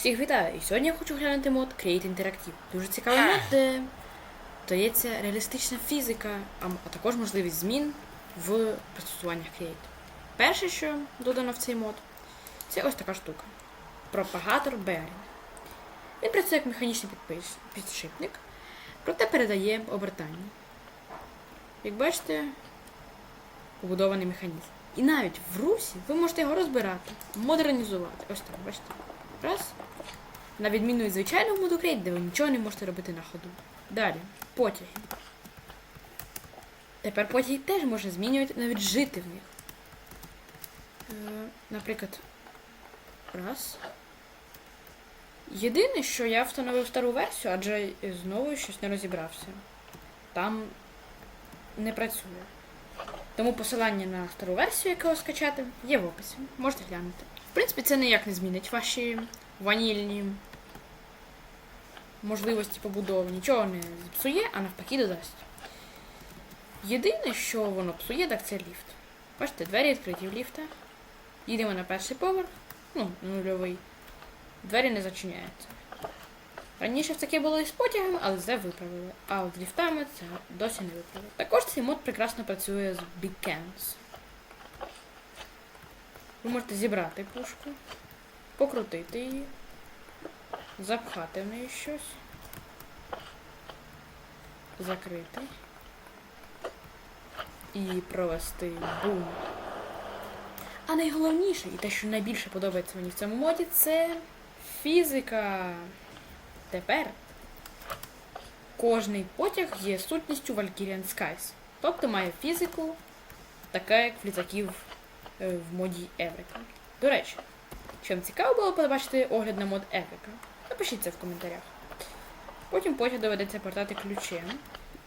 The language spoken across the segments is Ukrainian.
Всіх вітаю! І сьогодні я хочу глянути мод Create Interactive. Дуже цікавий мод, де дається реалістична фізика, а, також можливість змін в пристосуваннях Create. Перше, що додано в цей мод, це ось така штука. Пропагатор Bearing. Він працює як механічний підшипник, проте передає обертання. Як бачите, побудований механізм. І навіть в русі ви можете його розбирати, модернізувати. Ось так, бачите. Раз. На відміну від звичайного моду де ви нічого не можете робити на ходу. Далі. Потяги. Тепер потяги теж можна змінювати, навіть жити в них. Е, наприклад. Раз. Єдине, що я встановив стару версію, адже знову щось не розібрався. Там не працює. Тому посилання на стару версію, яку скачати, є в описі. Можете глянути. В принципі, це ніяк не змінить ваші ванільні можливості побудови. Нічого не зіпсує, а навпаки додасть. Єдине, що воно псує, так це ліфт. Бачите, двері відкриті в ліфта. Їдемо на перший поверх, ну, нульовий. Двері не зачиняються. Раніше таке було і з потягами, але це виправили. А от ліфтами це досі не виправили. Також цей мод прекрасно працює з Big Cans. Ви можете зібрати пушку, покрутити її, запхати в неї щось, закрити і провести бум. А найголовніше, і те, що найбільше подобається мені в цьому моді, це фізика. Тепер кожний потяг є сутністю Valkyrian Skies. Тобто має фізику, така як в літаків е, в моді Еврика. До речі, чи вам цікаво було побачити огляд на мод Еврика? Напишіть це в коментарях. Потім потяг доведеться повертати ключем.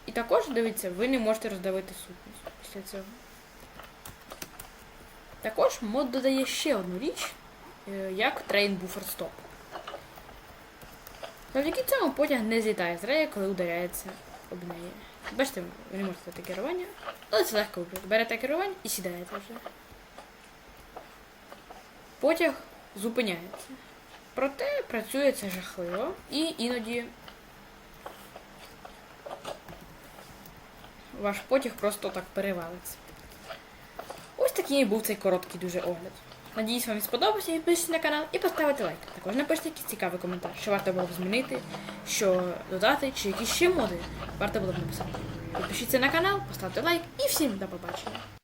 І також, дивіться, ви не можете роздавити сутність після цього. Також мод додає ще одну річ, е, як Train Buffer Stop. Завдяки цьому потяг не злітає з реї, коли ударяється об неї. Бачите, ви не можете дати керування, але це легко вибрати. Берете керування і сідаєте вже. Потяг зупиняється. Проте працює це жахливо і іноді ваш потяг просто так перевалиться. Ось такий був цей короткий дуже огляд. Надіюсь, вам сподобався, підписуйтесь на канал і поставити лайк. Також напишіть якийсь цікавий коментар, що варто було б змінити, що додати, чи якісь ще моди варто було б написати. Підпишіться на канал, поставте лайк і всім до побачення.